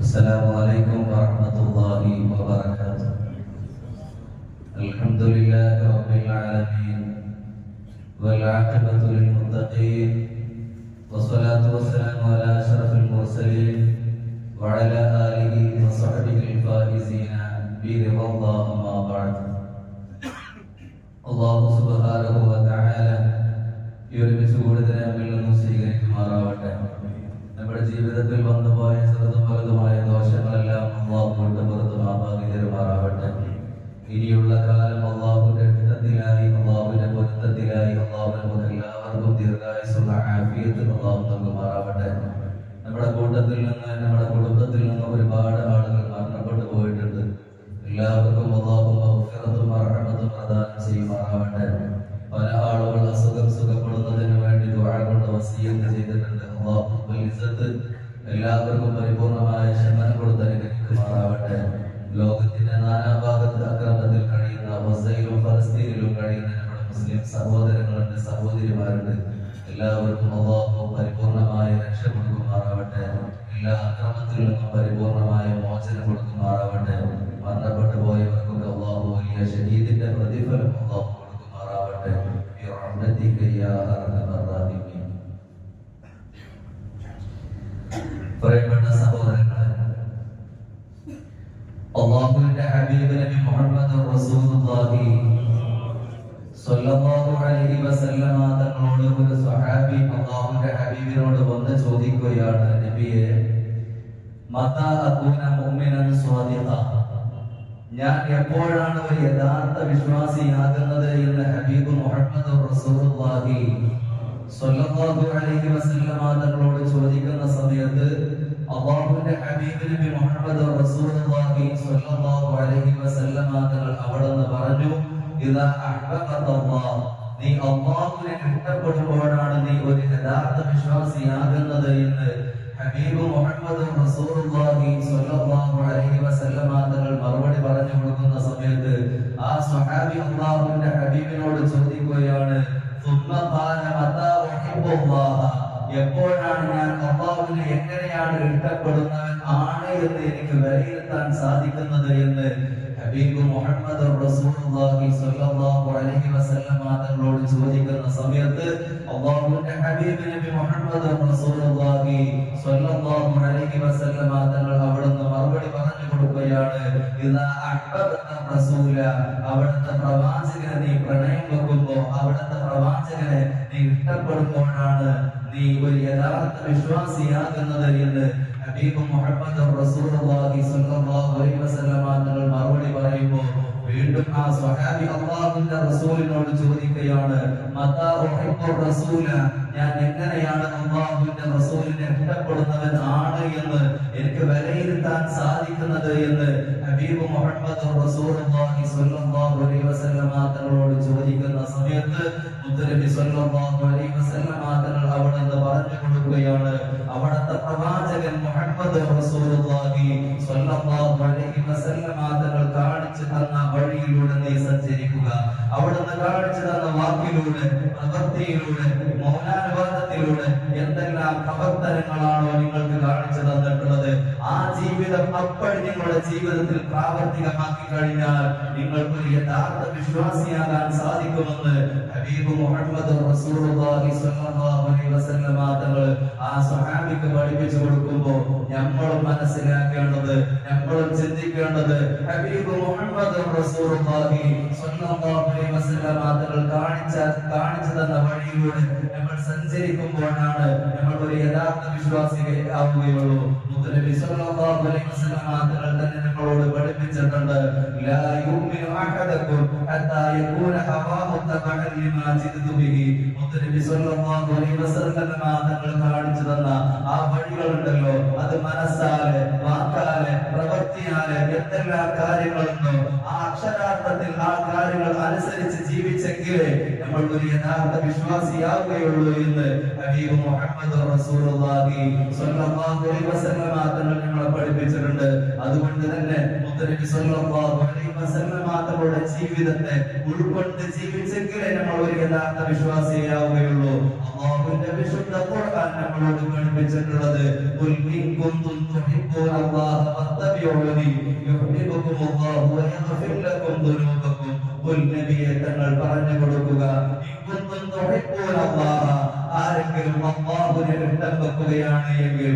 السلام عليكم ورحمة الله وبركاته الحمد لله رب العالمين والعاقبة للمتقين والصلاة والسلام على أشرف المرسلين وعلى آله وصحبه الفائزين برضا الله أما بعد അള്ളാഹു സുബ്ഹാനഹു വ തആല ഈ ഒരുമിച്ച് കൂടുതൽ നമ്മിൽ നിന്നും സ്വീകരിക്കുമാറാവട്ടെ നമ്മുടെ ജീവിതത്തിൽ വന്നുപോയ ചെറുതും പരിപൂർണമായ ക്ഷമനം കൊടുത്ത് അനുഗ്രഹിക്കുമാറാവട്ടെ. ലോകത്തിന്റെ നാനാഭാഗത്ത് അക്രമത്തിൽ കഴിയുന്ന വസയിലും ഫലസ്തീനിലും കഴിയുന്ന നമ്മുടെ മുസ്ലിം സഹോദരങ്ങളുണ്ട് സഹോദരിമാരുണ്ട്. എല്ലാവർക്കും അള്ളാഹു പരിപൂർണമായ രക്ഷ കൊടുക്കുമാറാവട്ടെ. എല്ലാ അക്രമത്തിൽ നിന്നും പരിപൂർണമായ മോചനം കൊടുക്കുമാറാവട്ടെ. മരണപ്പെട്ടു പോയവർക്കൊക്കെ അള്ളാഹു വലിയ ഷഹീദിന്റെ പ്രതിഫലം അള്ളാഹു കൊടുക്കുമാറാവട്ടെ. പറയപ്പെട്ട റസൂലുള്ളാഹി സ്വല്ലല്ലാഹു അലൈഹി വസല്ലമ തങ്ങളോട് ഒരു സ്വഹാബി അല്ലാഹുവിന്റെ ഹബീബിനോട് വന്ന് ചോദിക്കുകയാണ് നബിയെ മതാ അകൂന മുഅ്മിനൻ സ്വാദിഖ. ഞാൻ എപ്പോഴാണ് ഒരു യഥാർത്ഥ വിശ്വാസിയാകുന്നത് എന്ന് ഹബീബ് മുഹമ്മദ് റസൂലുള്ളാഹി സ്വല്ലല്ലാഹു അലൈഹി വസല്ലമ തങ്ങളോട് ചോദിക്കുന്ന സമയത്ത് ഹബീബ് നബി മുഹമ്മദ് റസൂലുള്ളാഹി സ്വല്ലല്ലാഹു അലൈഹി വസല്ലമ തങ്ങൾ അവിടുന്ന് പറഞ്ഞു ഇദാ അഹ്ബഖത്തല്ലാഹ് നീ അള്ളാഹുവിനെ ഇഷ്ടപ്പെടുമ്പോഴാണ് നീ ഒരു യഥാർത്ഥ വിശ്വാസിയാകുന്നത് എന്ന് ഹബീബ് മുഹമ്മദ് റസൂലുള്ളാഹി സ്വല്ലല്ലാഹു അലൈഹി വസല്ലമ തങ്ങൾ മറുപടി പറഞ്ഞു കൊടുക്കുന്ന സമയത്ത് ആ സ്വഹാബി അല്ലാഹുവിന്റെ ഹബീബിനോട് ചോദിക്കുകയാണ് സുബ്ബ ഖാല മതാ ഉഹിബ്ബുല്ലാഹ എപ്പോഴാണ് ഞാൻ അള്ളാഹുവിനെ എങ്ങനെയാണ് ഇഷ്ടപ്പെടുന്നവൻ ആണ് എന്ന് എനിക്ക് വിലയിരുത്താൻ സാധിക്കുന്നത് എന്ന് ഹബീബ് മുഹമ്മദ് റസൂലുള്ളാഹി സ്വല്ലല്ലാഹു അലൈഹി വസല്ലമ തങ്ങളോട് ചോദിക്കുന്ന സമയത്ത് അള്ളാഹുവിന്റെ ഹബീബ് നബി മുഹമ്മദ് റസൂലുള്ളാഹി സ്വല്ലല്ലാഹു അലൈഹി വസല്ലമ തങ്ങൾ അവിടുന്ന് മറുപടി പറഞ്ഞു കൊടുക്കുകയാണ്. ഇദാ അഹ്ബബ്ത റസൂല അവിടുത്തെ പ്രവാചകനെ നീ പ്രണയം വെക്കുമ്പോൾ അവിടുത്തെ പ്രവാചകനെ നീ ഇഷ്ടപ്പെടുമ്പോഴാണ് നീ ഒരു യഥാർത്ഥ വിശ്വാസിയാകുന്നത് എന്ന് ഹബീബ് മുഹമ്മദ് റസൂലുള്ളാഹി സ്വല്ലല്ലാഹു അലൈഹി വസല്ലമ തങ്ങൾ മറുപടി പറയുമ്പോൾ വീണ്ടും ആ സ്വഹാബി അള്ളാഹുവിന്റെ റസൂലിനോട് ചോദിക്കുകയാണ് മതാ ഉഹിബ്ബു റസൂല? ഞാൻ എങ്ങനെയാണ് അള്ളാഹുവിന്റെ റസൂലിനെ ഇഷ്ടപ്പെടുന്നവൻ ആണ് എന്ന് എനിക്ക് വിലയിരുത്താൻ സാധിക്കുന്നത്? എന്ന് ഹബീബ് മുഹമ്മദ് റസൂലുള്ളാഹി സ്വല്ലല്ലാഹു അലൈഹി വസല്ലമ തങ്ങളോട് ചോദിക്കുന്ന സമയത്ത് മുത്തനബി സ്വല്ലല്ലാഹു അലൈഹി വസല്ലമ തങ്ങൾ അവിടുന്ന് പറഞ്ഞു കൊടുക്കുകയാണ്. അവിടുത്തെ പ്രവാചകൻ മുഹമ്മദ് റസൂലുള്ളാഹി സ്വല്ലല്ലാഹു അലൈഹി വസല്ലമ തങ്ങൾ കാണിച്ചു തന്ന വഴിയിലൂടെ നീ സഞ്ചരിക്കുക. അവിടുന്ന് കാണിച്ചു തന്ന വാക്കിലൂടെ പ്രവൃത്തിയിലൂടെ മൗനാനുവാദത്തിലൂടെ എന്തെല്ലാം പ്രവർത്തനങ്ങളാണോ നിങ്ങൾക്ക് കാണിച്ചു തന്നിട്ടുള്ളത്? ആ ജീവിതം അപ്പടി നിങ്ങളുടെ ജീവിതത്തിൽ പ്രാവർത്തികമാക്കി കഴിഞ്ഞാൽ നിങ്ങൾ ഒരു യഥാർത്ഥ വിശ്വാസിയാകാൻ സാധിക്കുമെന്ന് ഹബീബ് മുഹമ്മദ് റസൂലുള്ളാഹി സ്വല്ലല്ലാഹു അലൈഹി വസല്ലമ തങ്ങൾ ആ സ്വഹാബിക്ക് പഠിപ്പിച്ചു കൊടുക്കുമ്പോ നമ്മളും മനസ്സിലാക്കേണ്ടത് നമ്മളും ചിന്തിക്കേണ്ടത് ഹബീബ് മുഹമ്മദ് റസൂലുള്ളാഹി സ്വല്ലല്ലാഹു അലൈഹി വസല്ലം തങ്ങൾ കാണിച്ച കാണിച്ചു തന്ന വഴിയിലൂടെ നമ്മൾ സഞ്ചരിക്കുമ്പോഴാണ് നമ്മൾ ഒരു യഥാർത്ഥ വിശ്വാസി ആവുകയുള്ളൂ മുത്തനബി സ്വല്ലല്ലാഹു അലൈഹി വസല്ലം തങ്ങൾ തന്നെ നമ്മളോട് പഠിപ്പിച്ചിട്ടുണ്ട് ലാ യുമിനു അഹദകും ഹത്താ യകൂന ഹവാഹു തബഅൻ ലിമാ ബിഹി. മുത്തനബി സ്വല്ലല്ലാഹു അലൈഹി വസല്ലം തങ്ങൾ കാണിച്ചു അക്ഷരാർത്ഥത്തിൽ ആ കാര്യങ്ങൾ അനുസരിച്ച് ജീവിച്ചെങ്കിലേ നമ്മൾ ഒരു യഥാർത്ഥ വിശ്വാസിയാവുകയുള്ളൂ എന്ന് ഹബീബ് മുഹമ്മദ് റസൂലുള്ളാഹി സ്വല്ലല്ലാഹു അലൈഹി വസല്ലം തങ്ങൾ നമ്മളെ പഠിപ്പിച്ചിട്ടുണ്ട്. അതുകൊണ്ട് തന്നെ മുത്തനബി സ്വല്ലല്ലാഹു അലൈഹി വസല്ലം തങ്ങളുടെ ജീവിതത്തെ ഉൾക്കൊണ്ട് ജീവിച്ചെങ്കിലേ നമ്മൾ ഒരു യഥാർത്ഥ വിശ്വാസിയാവുകയുള്ളൂ. അല്ലാഹു അല്ലാഹുവിന്റെ വിശുദ്ധ ഖുർആൻ നമ്മളോട് പഠിപ്പിച്ചിട്ടുള്ളത് ഖുൽ ഇൻ കുന്തും തുഹിബ്ബൂന അല്ലാഹ ഫത്തബിഊനി യുഹ്ബിബുകുമുല്ലാഹു വയഗ്ഫിർ ലക്കും ദുനൂബകും ഖുൽ നബിയെ തങ്ങൾ പറഞ്ഞു കൊടുക്കുക ഇൻ തുഹിബ്ബൂന അല്ലാഹ ആരെങ്കിലും അള്ളാഹുവിനെ ഇഷ്ടം വെക്കുകയാണ് എങ്കിൽ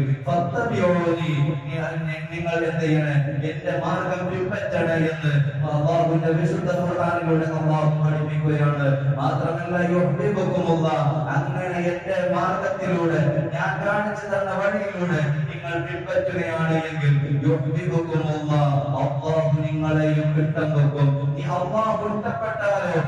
നിങ്ങൾ എന്ത് ചെയ്യണേ? എന്റെ മാർഗം പിൻപറ്റണേ എന്ന് അള്ളാഹുവിന്റെ വിശുദ്ധ ഖുർആനിലൂടെ അള്ളാഹു പഠിപ്പിക്കുകയാണ്. മാത്രമല്ല യുഹ്ബിബുകുമുള്ള അങ്ങനെ എന്റെ മാർഗത്തിലൂടെ ഞാൻ കാണിച്ചു തന്ന വഴിയിലൂടെ നിങ്ങൾ പിൻപറ്റുകയാണ് എങ്കിൽ യുഹ്ബിബുകുമുള്ള അള്ളാഹു നിങ്ങളെയും ഇഷ്ടം വെക്കും ഈ അള്ളാഹു ഇഷ്ടപ്പെട്ടാലോ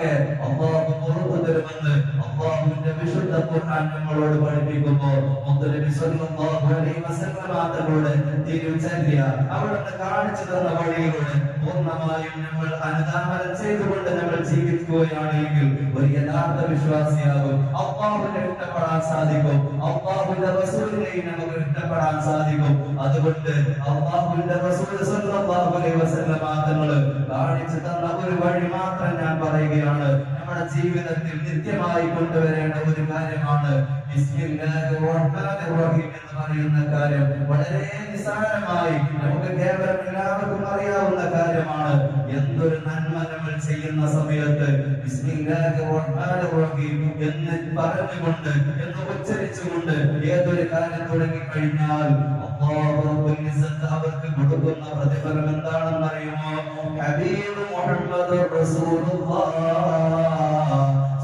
വയഗ്ഫിർ ലക്കും ദുനൂബക്കും നിങ്ങളുടെ പാപങ്ങളൊക്കെ അള്ളാഹു പുറത്തു തരുമെന്ന് അള്ളാഹുവിന്റെ വിശുദ്ധ ഖുർആൻ നമ്മളോട് പഠിപ്പിക്കുമ്പോൾ മുത്തനബി സല്ലല്ലാഹു അലൈഹി വസല്ലം തങ്ങളുടെ തിരുചര്യ അവിടുന്ന് കാണിച്ചു തന്ന വഴിയിലൂടെ പൂർണമായും നമ്മൾ അനുധാവനം ചെയ്തുകൊണ്ട് നമ്മൾ ജീവിക്കുകയാണെങ്കിൽ ഒരു യഥാർത്ഥ വിശ്വാസിയാകും. അള്ളാഹുവിനെ ഇഷ്ടപ്പെടാൻ സാധിക്കും. അള്ളാഹുവിന്റെ റസൂലിനെയും നമുക്ക് ഇഷ്ടപ്പെടാൻ സാധിക്കും. അതുകൊണ്ട് അള്ളാഹുവിന്റെ റസൂൽ സല്ലല്ലാഹു അലൈഹി വസല്ലം തങ്ങൾ കാണിച്ചു തന്ന ഒരു വഴി മാത്രം ഞാൻ പറയുകയാണ്. ജീവിതത്തിൽ നിത്യമായി കൊണ്ടുവരേണ്ട ഒരു കാര്യമാണ് എന്ന് പറയുന്ന കാര്യം. വളരെ നിസ്സാരമായി നമുക്ക് കേവലം എല്ലാവർക്കും അറിയാവുന്ന കാര്യമാണ്. എന്തൊരു നന്മ നമ്മൾ ചെയ്യുന്ന സമയത്ത് എന്ന് പറഞ്ഞുകൊണ്ട് എന്ന് ഉച്ചരിച്ചുകൊണ്ട് ഏതൊരു കാര്യം തുടങ്ങി കഴിഞ്ഞാൽ അവർക്ക് കൊടുക്കുന്ന പ്രതിഫലം എന്താണെന്ന് അറിയുമോ? ഹബീബ് മുഹമ്മദ് റസൂലുള്ളാഹ്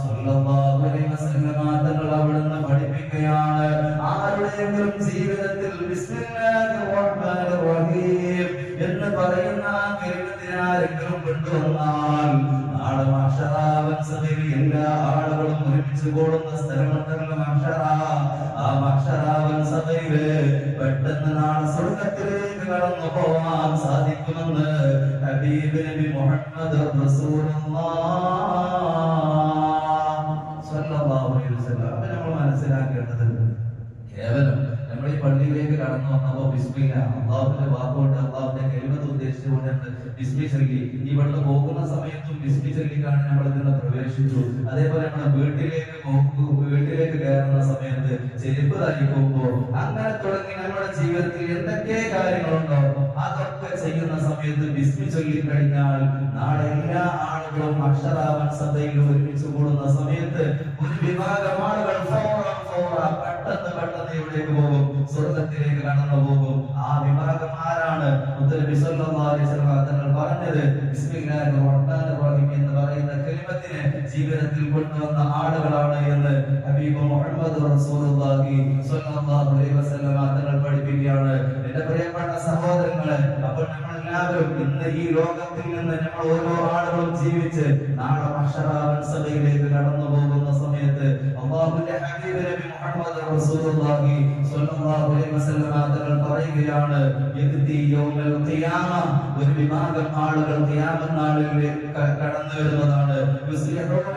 സ്വല്ലല്ലാഹു അലൈഹി വസല്ലമ തങ്ങൾ അവിടുന്ന് പഠിപ്പിക്കുകയാണ്. ആരുടെയെങ്കിലും ജീവിതത്തിൽ ബിസ്മില്ലാഹിർ റഹ്മാനിർ റഹീം എന്ന് പറയുന്ന ആ കലിമത്തിനെ ആരെങ്കിലും കൊണ്ടുവന്നാൽ നാളെ മഹ്ശറാവൻ സഭയിൽ എല്ലാ ആളുകളും ഒരുമിച്ച് കൂടുന്ന സ്ഥലമുണ്ടല്ലോ മഹ്ശറ ആ മഹ്ശറാവൻ സഭയിൽ പെട്ടെന്ന് നാളെ സ്വർഗത്തിലേക്ക് കടന്നു പോവാൻ ഹബീബ് നബി മുഹമ്മദ് റസൂലുള്ളാഹ് സ്വല്ലല്ലാഹു അലൈഹി വസല്ലം. നമ്മൾ മനസ്സിലാക്കേണ്ടത് കേവലം നമ്മൾ ഈ പള്ളിയിലേക്ക് കടന്നു വന്നപ്പോ ബിസ്മില്ല അള്ളാഹുവിന്റെ വാക്കുകൊണ്ട് അള്ളാഹുവിന്റെ കെലിമത്ത് ഉദ്ദേശിച്ചുകൊണ്ട് നമ്മൾ ബിസ്മി ചൊല്ലി. ഇവിടുന്ന് പോകുന്ന സമയത്തും ബിസ്മി ചൊല്ലിക്കാണ് നമ്മൾ ഇതിനെ പ്രവേശിച്ചു. അതേപോലെ നമ്മുടെ വീട്ടിലേക്ക് വീട്ടിലേക്ക് കയറുന്ന സമയത്ത് ചെരുപ്പ് ധരിക്കുമ്പോ അങ്ങനെ തുടങ്ങി നമ്മുടെ ജീവിതത്തിൽ എന്തൊക്കെ കാര്യങ്ങളുണ്ടോ അതൊക്കെ ചെയ്യുന്ന സമയത്ത് ബിസ്മി ചൊല്ലി കഴിഞ്ഞാൽ നാളെ എല്ലാ ആളുകളും അക്ഷരാവൻ സഭയിൽ ഒരുമിച്ച് കൂടുന്ന സമയത്ത് ഒരു വിഭാഗം ആളുകൾ പെട്ടെന്ന് പെട്ടെന്ന് എവിടേക്ക് പോകും. സ്വർഗത്തിലേക്ക് കടന്നു പോകും. ആ വിഭാഗം ആരാണ് പറഞ്ഞത്. എന്ന് പറയുന്ന കലിമത്തിനെ ജീവിതത്തിൽ കൊണ്ടുവന്ന ആളുകളാണ് എന്ന് ഹബീബ് മുഹമ്മദ് തങ്ങൾ പഠിപ്പിക്കുകയാണ്. എന്റെ പ്രിയപ്പെട്ട സഹോദരങ്ങളെ അപ്പോൾ എല്ലാവരും ഇന്ന് ഈ ലോകത്തിൽ നിന്ന് നമ്മൾ ഓരോ ആളുകളും ജീവിച്ച് നാളെ മഹ്ശറാവൻ സഭയിലേക്ക് കടന്നു പോകുന്ന സമയത്ത് അല്ലാഹുവിന്റെ ഹബീബ് നബി മുഹമ്മദ് റസൂലുള്ളാഹി അലൈഹി വസല്ലം തങ്ങൾ പറയുകയാണ് യക്തി യൗമൽ ഒരു വിഭാഗം ആളുകൾ ഖിയാമത്ത് നാളിലേക്ക് കടന്നു വരുന്നതാണ്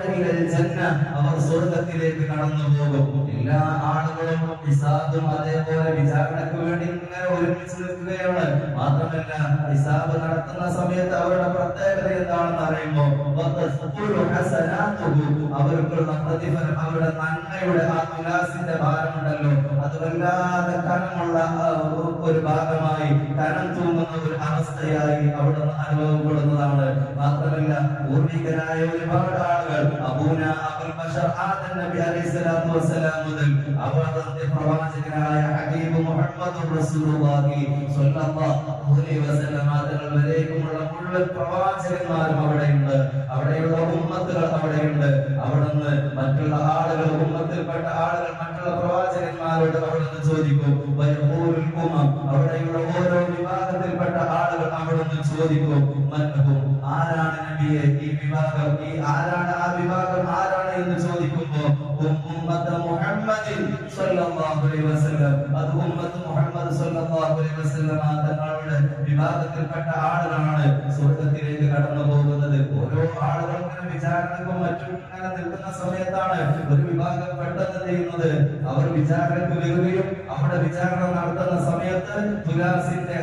അവർ സ്വർഗത്തിലേക്ക് കടന്നു പോകും എല്ലാ ആളുകളും ഹിസാബും അതേപോലെ വിചാരണയ്ക്ക് വേണ്ടി ഇങ്ങനെ ഒരുമിച്ച് നിൽക്കുകയാണ്. മാത്രമല്ല ഹിസാബ് നടത്തുന്ന സമയത്ത് അവരുടെ പ്രത്യേകത എന്താണെന്ന് അറിയുമോ? വതസ്ഖുലു ഹസനാതുഹു അവർക്കുള്ള പ്രതിഫലം അവരുടെ നന്മയുടെ ആ തുലാസിന്റെ ഭാരമുണ്ടല്ലോ. അത് വല്ലാതെ കനമുള്ള ഒരു ഭാഗമായി കനം തൂങ്ങുന്ന ഒരു അവസ്ഥയായി അവിടെ അനുഭവപ്പെടുന്നതാണ്. മാത്രമല്ല പൂർവികരായ ഒരുപാട് ആളുകൾ അബൂന അബുൽ ബഷർ ആദം നബി അലൈഹി സ്വലാത്തു വസ്സലാം മുതൽ അവരുടെ പ്രവാചകനായ ഹബീബ് മുഹമ്മദ് റസൂലുള്ളാഹി സ്വല്ലല്ലാഹു അലൈഹി വസല്ലം തങ്ങൾ വരേക്കുമുള്ള മുഴുവൻ പ്രവാചകന്മാരും അവിടെയുണ്ട് അവിടെയുള്ള ഉമ്മത്തുകൾ അവിടെയുണ്ട് അവിടുന്ന് മറ്റുള്ള ആളുകൾ ഉമ്മത്തിൽപ്പെട്ട ആളുകൾ മറ്റുള്ള പ്രവാചകന്മാരോട് അവിടുന്ന് ചോദിക്കും വയഖൂലുൽ ഉമം അവിടെയുള്ള ഓരോ വിഭാഗത്തിൽപ്പെട്ട ആളുകൾ അവിടുന്ന് ചോദിക്കും വിഭാഗം. ഈ ആരാണ് ആ വിഭാഗം ആരാണ് എന്ന് ചോദിക്കുമ്പോൾ ഉമ്മത്ത് മുഹമ്മദിൻ സല്ലല്ലാഹു അലൈഹി വസല്ലം. അത് ഉമ്മത്ത് മുഹമ്മദ് തങ്ങളുടെ വിഭാഗത്തിൽപ്പെട്ട ആളുകളാണ് സ്വർഗത്തിലേക്ക് കടന്നു പോകുന്നത്. ഓരോ ആളുകളും വിചാരണക്കും മറ്റും ഇങ്ങനെ നിൽക്കുന്ന സമയത്താണ് ഒരു വിഭാഗം പെട്ടെന്ന് ചെയ്യുന്നത്? അവർ വിചാരണക്ക് വരികയും അവിടെ വിചാരണ നടത്തുന്ന സമയത്ത് തുലാസിന്റെ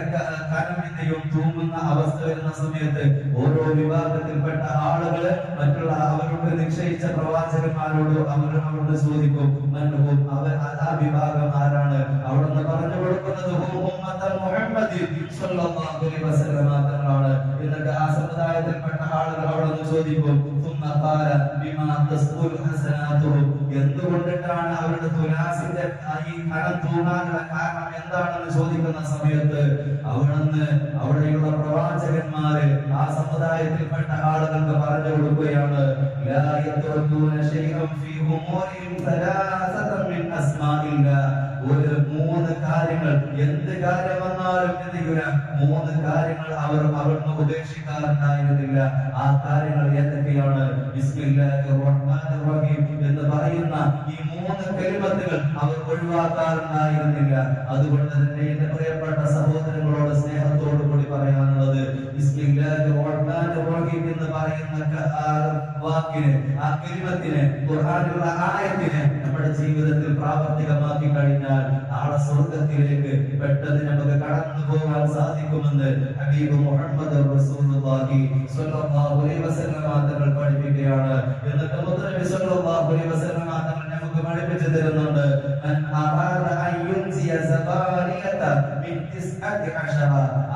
കരമിന്റെയും തൂങ്ങുന്ന അവസ്ഥ വരുന്ന സമയത്ത് ഓരോ വിഭാഗത്തിൽപ്പെട്ട ആളുകൾ മറ്റുള്ള അവരോട് നിശ്ചയിച്ച പ്രവാചകന്മാരോട് അവർ അവരോട് ചോദിക്കും അവർ ആ വിഭാഗം ആരാണ് അവിടുന്ന് പറഞ്ഞു കൊടുക്കുന്നത് ഹും ഉമ്മത്തൽ മുഹമ്മദി സ്വല്ലല്ലാഹു അലൈഹി വസല്ലമ തങ്ങളാണ് എന്നിട്ട് ആ സമുദായത്തിൽപ്പെട്ട ആളുകൾ അവിടുന്ന് ചോദിക്കും ثم قال بما تسقط حسناته എന്തുകൊണ്ടിട്ടാണ് അവരുടെ തുലാസിന്റെ ഈ കരം തൂങ്ങാനുള്ള കാരണം എന്താണെന്ന് ചോദിക്കുന്ന സമയത്ത് അവിടുന്ന് അവിടെയുള്ള പ്രവാചകന്മാര് ആ സമുദായത്തിൽപ്പെട്ട ആളുകൾക്ക് പറഞ്ഞു കൊടുക്കുകയാണ് ലാ യത്റകൂന ശൈഅൻ ഫീ ഉമൂരിഹിം സലാസതൻ മിൻ അസ്മാഇല്ലാ ഒരു മൂന്ന് കാര്യങ്ങൾ. എന്ത് കാര്യം വന്നാലും ചിന്തിക്കുക മൂന്ന് കാര്യങ്ങൾ അവർ അവിടുന്ന് ഉപേക്ഷിക്കാറുണ്ടായിരുന്നില്ല. ആ കാര്യങ്ങൾ എന്തൊക്കെയാണ്? എന്ന് പറയുന്ന ഈ മൂന്ന് കലിമത്തുകൾ അവർ ഒഴിവാക്കാറുണ്ടായിരുന്നില്ല. അതുകൊണ്ട് തന്നെ എന്റെ പ്രിയപ്പെട്ട സഹോദരങ്ങളോട് സ്നേഹത്തോടു കൂടി പറയാനുള്ളത് വാക്കിന് ആ കലിമത്തിന് ഖുർആനിലുള്ള ആയത്തിനെ നമ്മുടെ ജീവിതത്തിൽ പ്രാവർത്തികമാക്കി കഴിഞ്ഞാൽ നാളെ സ്വർഗത്തിലേക്ക് പെട്ടെന്ന് നമുക്ക് കടന്നു പോകാൻ സാധിക്കുമെന്ന് ഹബീബ് മുഹമ്മദ് റസൂലുള്ളാഹി സ്വല്ലല്ലാഹു അലൈഹി തങ്ങൾ പഠിപ്പിക്കുകയാണ്. എന്നിട്ട് മുത്തനബി സ്വല്ലല്ലാഹു അലൈഹി വസല്ലമ തങ്ങൾ നമുക്ക് പഠിപ്പിച്ചു തരുന്നുണ്ട്.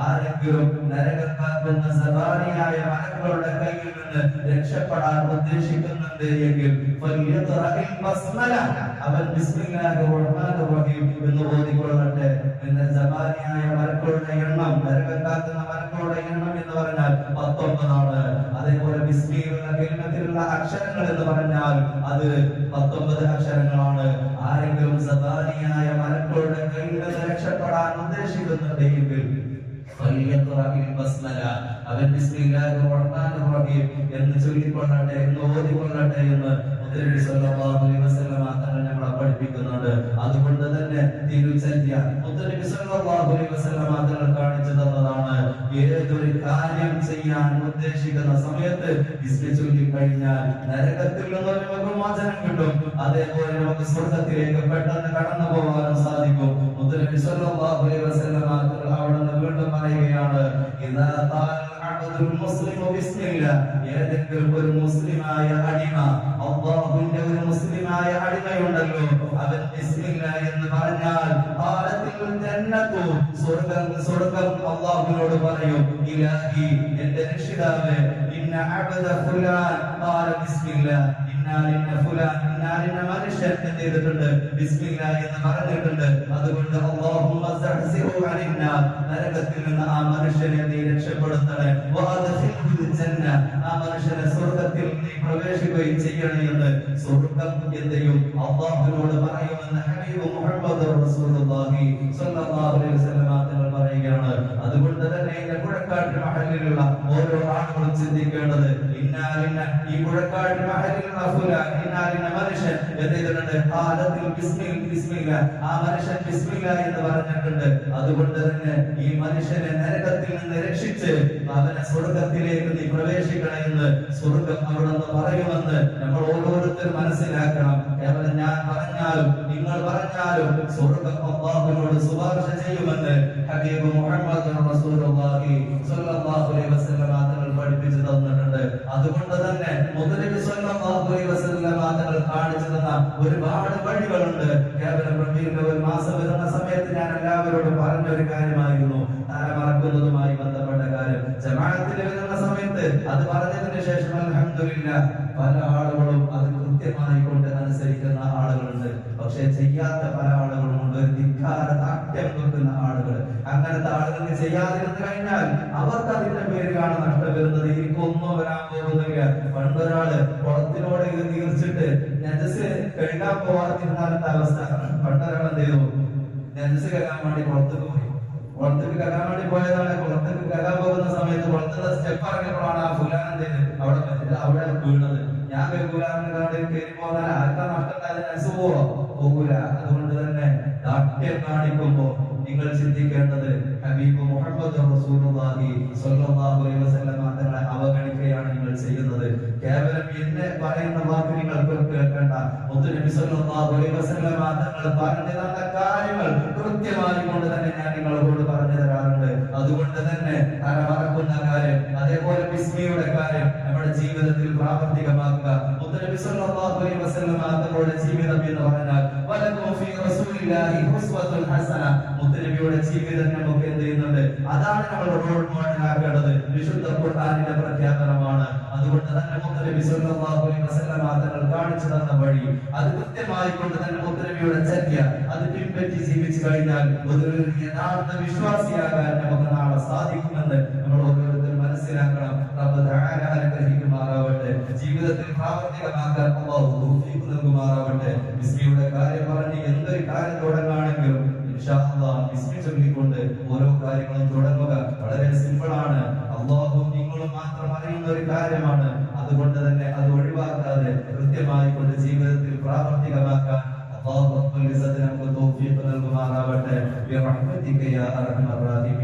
ആരെങ്കിലും നരകം കാക്കുന്ന മലക്കളുടെ കയ്യിൽ നിന്ന് രക്ഷപ്പെടാൻ ഉദ്ദേശിക്കുന്നുണ്ട് എങ്കിൽ അവൻ എന്ന് ഓതിക്കൊള്ളട്ടെ. നിന്റെ സബാരിയായ മലക്കളുടെ എണ്ണം നരകം അക്ഷരങ്ങൾ എന്ന് പറഞ്ഞാൽ അത് പത്തൊമ്പത് അക്ഷരങ്ങളാണ്. ആരെങ്കിലും സദാനിയായ മലക്കളുടെ കയ്യിൽ രക്ഷപ്പെടാൻ ഉദ്ദേശിക്കുന്നുണ്ടെങ്കിൽ അവൻ എന്ന് ചൊല്ലിക്കൊള്ളട്ടെ എന്ന് ഓതിക്കൊള്ളട്ടെ എന്ന് തങ്ങൾ നമ്മളെ പഠിപ്പിക്കുന്നുണ്ട്. അതുകൊണ്ട് തന്നെ തിരുചര്യ മുത്തനബി അലൈഹി വസല്ലമ തങ്ങൾ കാണിച്ചു തന്നതാണ്. ഏതൊരു കാര്യം ചെയ്യാൻ ഉദ്ദേശിക്കുന്ന സമയത്ത് ബിസ്മി ചൊല്ലി കഴിഞ്ഞാൽ നരകത്തിൽ നിന്ന് നമുക്ക് കിട്ടും. അതേപോലെ നമുക്ക് സ്വർഗത്തിലേക്ക് പെട്ടെന്ന് കടന്നു പോകാനും സാധിക്കും. മുത്തനബി സല്ലല്ലാഹു അലൈഹി വസല്ലമ തങ്ങൾ അവിടെ നിന്ന് വീണ്ടും പറയുകയാണ് ബിസ്മില്ലാ ഏതെങ്കിലും ഒരു മുസ്ലിമായ അടിമ അള്ളാഹുവിന്റെ ഒരു മുസ്ലിമായ അടിമയുണ്ടല്ലോ അവൻ ബിസ്മില്ല എന്ന് പറഞ്ഞാൽ ഖാലത്തിൽ ജന്നത്തു സ്വർഗം സ്വർഗം അല്ലാഹുവിനോട് പറയും ഇലാഹി എന്റെ രക്ഷിതാവേ ഇന്ന അബ്ദ ഖാല ബിസ്മില്ലാ ഇന്നാലിന്ന മനുഷ്യൻ എന്ത് ചെയ്തിട്ടുണ്ട്? ബിസ്മില്ലാ എന്ന് പറഞ്ഞിട്ടുണ്ട്. അതുകൊണ്ട് നരകത്തിൽ നിന്ന് ആ മനുഷ്യനെ നീ രക്ഷപ്പെടുത്തണേ. ആ മനുഷ്യനെ സ്വർഗത്തിൽ നീ പ്രവേശിക്കുകയും ചെയ്യണേ എന്ന് സ്വർഗം എന്തെയും അല്ലാഹുവിനോട് പറയുമെന്ന് ഹബീബ് മുഹമ്മദ് റസൂലുള്ളാഹി സ്വല്ലല്ലാഹു അലൈഹി വസല്ലം തങ്ങൾ പറയുകയാണ്. അതുകൊണ്ട് തന്നെ ഈ പുഴക്കാട്ട് മഹലിലുള്ള ഓരോ ആളുകളും ചിന്തിക്കേണ്ടത് ഇന്നാലിന്ന ഈ ബിസ്മില്ല. ആ എന്ന് പറഞ്ഞിട്ടുണ്ട്. അതുകൊണ്ട് തന്നെ ഈ മനുഷ്യനെ നരകത്തിൽ നിന്ന് രക്ഷിച്ച് അവനെ സ്വർഗത്തിലേക്ക് നീ പ്രവേശിക്കണമെന്ന് സ്വർഗം അവിടെ പറയുമെന്ന് നമ്മൾ ഓരോരുത്തരും മനസ്സിലാക്കണം. ഞാൻ പറഞ്ഞാലും നിങ്ങൾ പറഞ്ഞാലും സ്വർഗം ശുപാർശ ചെയ്യുമെന്ന് ഹബീബ് മുഹമ്മദ് റസൂലുള്ളാഹി വസല്ലം പഠിപ്പിച്ചു തന്നിട്ടുണ്ട്. അതുകൊണ്ട് തന്നെ തങ്ങൾ കാണിച്ചു തന്ന ഒരുപാട് വഴികളുണ്ട്. കേവലം ഒരു മാസം വരുന്ന സമയത്ത് ഞാൻ എല്ലാവരോടും പറഞ്ഞ ഒരു കാര്യമായിരുന്നു. ജമാഅത്തിൽ വരുന്ന സമയത്ത് അത് പറഞ്ഞതിന് ശേഷം അൽഹംദുലില്ലാ പല ആളുകളും അത് കൃത്യമായി കൊണ്ട് അനുസരിക്കുന്ന ആളുകളുണ്ട്. പക്ഷെ ചെയ്യാത്ത പല ആളുകളും ഉണ്ട് ധിക്കാര നാട്യം ആളുകൾ. അങ്ങനത്തെ ആളുകൾക്ക് ചെയ്യാതിരുന്നു കഴിഞ്ഞാൽ അവർക്ക് അതിന്റെ പേരിലാണ് നഷ്ടം വരുന്നത്. എനിക്കൊന്നും വരാൻ പോകുന്നില്ല. പണ്ടൊരാൾ കുളത്തിനോട് തീർച്ചിട്ട് നജസ് കഴുകാൻ പോവാതിരുന്നാലത്തെ അവസ്ഥ? പണ്ടൊരാൾ എന്ത് ചെയ്തു? നെജസ് കഴുകാൻ വേണ്ടി കുളത്തേക്ക് പോയി. കുളത്തേക്ക് കയറാൻ വേണ്ടി പോയതാണ്. പോകുന്ന സമയത്ത് ഇറങ്ങിയപ്പോഴാണ് ആ ഫുലാൻ എന്ത് അവിടെ അവിടെ വീണത്. ഞാൻ അതുകൊണ്ട് തന്നെ നാട്യം കാണിക്കുമ്പോ നിങ്ങൾ ചിന്തിക്കേണ്ടത് ഹബീബ് മുഹമ്മദ് റസൂലുള്ളാഹി സ്വല്ലല്ലാഹു അലൈഹി തങ്ങളെ അവഗണിക്കുകയാണ് നിങ്ങൾ ചെയ്യുന്നത്. കേവലം എന്നെ പറയുന്ന വാക്ക് നിങ്ങൾ കേൾക്കേണ്ട. സ്വല്ലല്ലാഹു അലൈഹി കാര്യങ്ങൾ കൃത്യമായി കൊണ്ട് തന്നെ ഞാൻ നിങ്ങളോട് പറഞ്ഞു തരാറുണ്ട്. അതുകൊണ്ട് തന്നെ പ്രാവർത്തികമാക്കുക. മുത്തനബി സല്ലല്ലാഹു അലൈഹി ജീവിതം എന്ന് പറഞ്ഞാൽ വലക്കും ഫീ റസൂലില്ലാഹി ഉസ്വത്തുൻ ഹസന മുത്തനബിയുടെ ജീവിതം നമുക്ക് എന്ത് നമ്മൾ റോൾ മോഡൽ വിശുദ്ധ ഖുർആനിലെ പ്രഖ്യാപനമാണ്. അതുകൊണ്ട് തന്നെ മുത്തനബി സല്ലല്ലാഹു അലൈഹി തങ്ങൾ കാണിച്ചു തന്ന വഴി അത് കൃത്യമായി കൊണ്ട് തന്നെ മുത്തനബിയുടെ ചര്യ അത് പിൻപറ്റി ജീവിച്ചു കഴിഞ്ഞാൽ ഒരു യഥാർത്ഥ വിശ്വാസിയാകാൻ നമുക്ക് നാളെ സാധിക്കുമെന്ന് പ്രാവർത്തികമാക്കാൻ അല്ലാഹു തൗഫീഖ് നൽകുമാറാവട്ടെ ബിസ്മിയുടെ കാര്യം പറഞ്ഞ് എന്തൊരു കാര്യം അല്ലാഹ് ബിസ്മി ചൊല്ലിക്കൊണ്ട് ഓരോ കാര്യങ്ങളും തുടങ്ങുക. വളരെ സിമ്പിൾ ആണ്. അള്ളാഹും നിങ്ങളും മാത്രം അറിയുന്ന ഒരു കാര്യമാണ്. അതുകൊണ്ട് തന്നെ അത് ഒഴിവാക്കാതെ കൃത്യമായി കൊണ്ട് ജീവിതത്തിൽ പ്രാവർത്തികമാക്കാൻ ഇസ്സത്ത് നമുക്ക് തൗഫീഖ് നൽകുമാറാവട്ടെ ബിറഹ്മതിക യാ അർഹമർ റഹീമീൻ